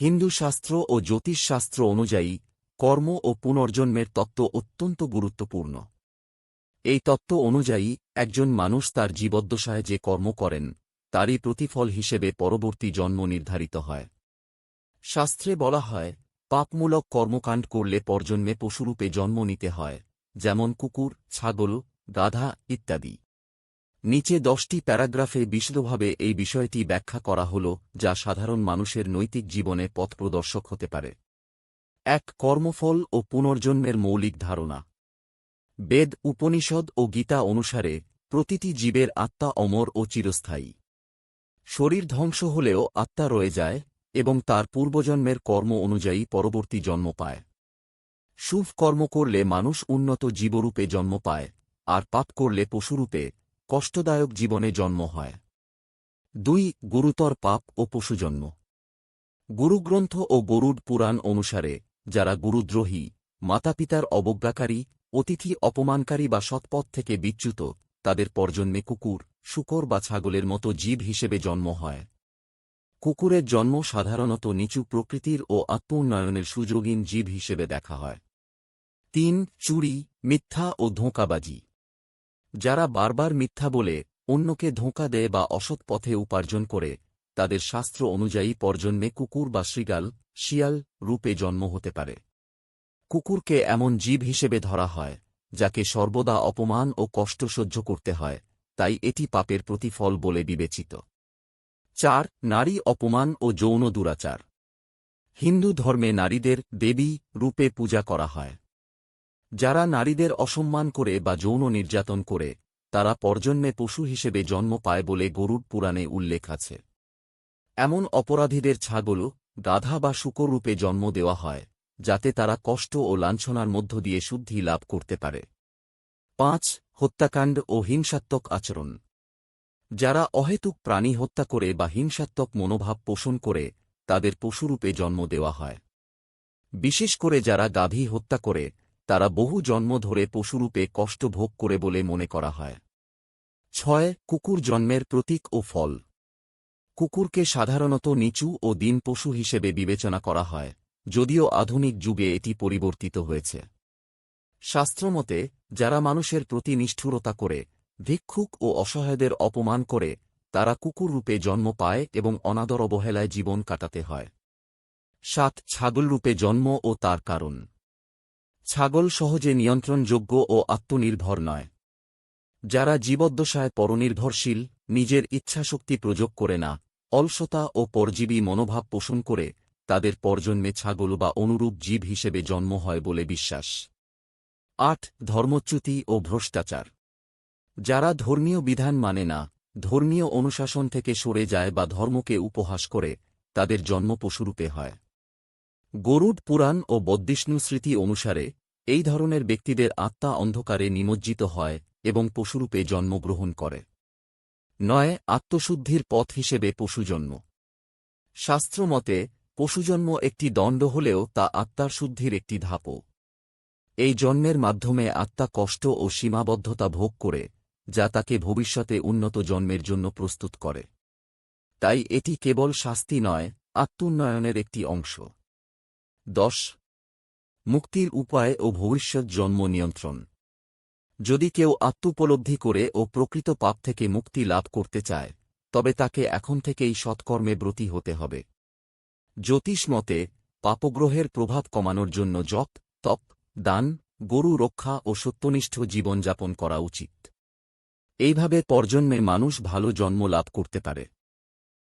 হিন্দু শাস্ত্র ও জ্যোতিষশাস্ত্র অনুযায়ী, কর্ম ও পুনর্জন্মের তত্ত্ব অত্যন্ত গুরুত্বপূর্ণ। এই তত্ত্ব অনুযায়ী, একজন মানুষ তার জীবদ্দশায় যে কর্ম করেন, তারই প্রতিফল হিসেবে পরবর্তী জন্ম নির্ধারিত হয়। শাস্ত্রে বলা হয়, পাপমূলক কর্মকাণ্ড করলে পরজন্মে পশুরূপে জন্ম নিতে হয়, যেমন কুকুর, ছাগল, গাধা ইত্যাদি। নিচে দশটি প্যারাগ্রাফে বিশদভাবে এই বিষয়টি ব্যাখ্যা করা হল, যা সাধারণ মানুষের নৈতিক জীবনে পথপ্রদর্শক হতে পারে। এক, কর্মফল ও পুনর্জন্মের মৌলিক ধারণা। বেদ, উপনিষদ ও গীতা অনুসারে, প্রতিটি জীবের আত্মা অমর ও চিরস্থায়ী। শরীর ধ্বংস হলেও আত্মা রয়ে যায়, এবং তার পূর্বজন্মের কর্ম অনুযায়ী পরবর্তী জন্ম পায়। শুভ কর্ম করলে মানুষ উন্নত জীবরূপে জন্ম পায়, আর পাপ করলে পশুরূপে কষ্টদায়ক জীবনে জন্ম হয়। দুই, গুরুতর পাপ ও পশুজন্ম। গুরুগ্রন্থ ও গরুড পুরাণ অনুসারে, যারা গুরুদ্রোহী, মাতাপিতার অবজ্ঞাকারী, অতিথি অপমানকারী বা সৎপথ থেকে বিচ্যুত, তাদের পরজন্মে কুকুর, শুকর বা ছাগলের মতো জীব হিসেবে জন্ম হয়। কুকুরের জন্ম সাধারণত নিচু প্রকৃতির ও আত্ম উন্নয়নের সুযোগীন জীব হিসেবে দেখা হয়। তিন, চুরি, মিথ্যা ও ধোঁকাবাজি। যারা বারবার মিথ্যা বলে, অন্যকে ধোঁকা দেয় বা অসৎ পথে উপার্জন করে, তাদের শাস্ত্র অনুযায়ী পরজন্মে কুকুর বা শৃগাল, শিয়াল রূপে জন্ম হতে পারে। কুকুরকে এমন জীব হিসেবে ধরা হয়, যাকে সর্বদা অপমান ও কষ্ট সহ্য করতে হয়, তাই এটি পাপের প্রতিফল বলে বিবেচিত। চার, নারী অপমান ও যৌন দুরাচার। হিন্দু ধর্মে নারীদের দেবী রূপে পূজা করা হয়। যারা নারীদের অসম্মান করে বা যৌন নির্যাতন করে, তারা পরজন্মে পশু হিসেবে জন্ম পায় বলে গরুড পুরাণে উল্লেখ আছে। এমন অপরাধীদের ছাগল গাধা বা শুকর রূপে জন্ম দেওয়া হয়, যাতে তারা কষ্ট ও লাঞ্ছনার মধ্য দিয়ে শুদ্ধি লাভ করতে পারে। পাঁচ, হত্যাকাণ্ড ও হিংসাত্মক আচরণ। যারা অহেতুক প্রাণী হত্যা করে বা হিংসাত্মক মনোভাব পোষণ করে, তাদের পশুরূপে জন্ম দেওয়া হয়। বিশেষ করে যারা গাভী হত্যা করে তারা বহু জন্ম ধরে পশুরূপে কষ্ট ভোগ করে বলে মনে করা হয়। ছয়, কুকুর জন্মের প্রতীক ও ফল। কুকুরকে সাধারণত নিচু ও দিন পশু হিসেবে বিবেচনা করা হয়, যদিও আধুনিক যুগে এটি পরিবর্তিত হয়েছে। শাস্ত্রমতে, যারা মানুষের প্রতি নিষ্ঠুরতা করে, ভিক্ষুক ও অসহায়দের অপমান করে, তারা কুকুর রূপে জন্ম পায় এবং অনাদর অবহেলায় জীবন কাটাতে হয়। সাত, ছাগল রূপে জন্ম ও তার কারণ। ছাগল সহজে নিয়ন্ত্রণযোগ্য ও আত্মনির্ভর নয়। যারা জীবদ্দশায় পরনির্ভরশীল, নিজের ইচ্ছাশক্তি প্রযোগ করে না, অলসতা ও পরজীবী মনোভাব পোষণ করে, তাদের পরজন্মে ছাগল বা অনুরূপ জীব হিসেবে জন্ম হয় বলে বিশ্বাস। আট, ধর্মচ্যুতি ও ভ্রষ্টাচার। যারা ধর্মীয় বিধান মানে না, ধর্মীয় অনুশাসন থেকে সরে যায় বা ধর্মকে উপহাস করে, তাদের জন্ম পশুরূপে হয়। গরুড পুরাণ ও বদ্বিষ্ণু স্মৃতি অনুসারে, এই ধরনের ব্যক্তিদের আত্মা অন্ধকারে নিমজ্জিত হয় এবং পশুরূপে জন্মগ্রহণ করে। নয়, আত্মশুদ্ধির পথ হিসেবে পশুজন্ম শাস্ত্রমতে পশুজন্ম একটি দণ্ড হলেও তা আত্মার শুদ্ধির একটি ধাপও। এই জন্মের মাধ্যমে আত্মা কষ্ট ও সীমাবদ্ধতা ভোগ করে, যা তাকে ভবিষ্যতে উন্নত জন্মের জন্য প্রস্তুত করে। তাই এটি কেবল শাস্তি নয়, আত্মোন্নয়নের একটি অংশ। দশ। মুক্তির উপায় ও ভবিষ্যৎ জন্ম নিয়ন্ত্রণ। যদি কেউ আত্মোপলব্ধি করে ও প্রকৃত পাপ থেকে মুক্তি লাভ করতে চায়, তবে তাকে এখন থেকেই সৎকর্মে ব্রতী হতে হবে। জ্যোতিষ মতে, পাপগ্রহের প্রভাব কমানোর জন্য জপ, তপ, দান, গরু রক্ষা ও সত্যনিষ্ঠ জীবনযাপন করা উচিত। এইভাবে পরজন্মে মানুষ ভালো জন্ম লাভ করতে পারে।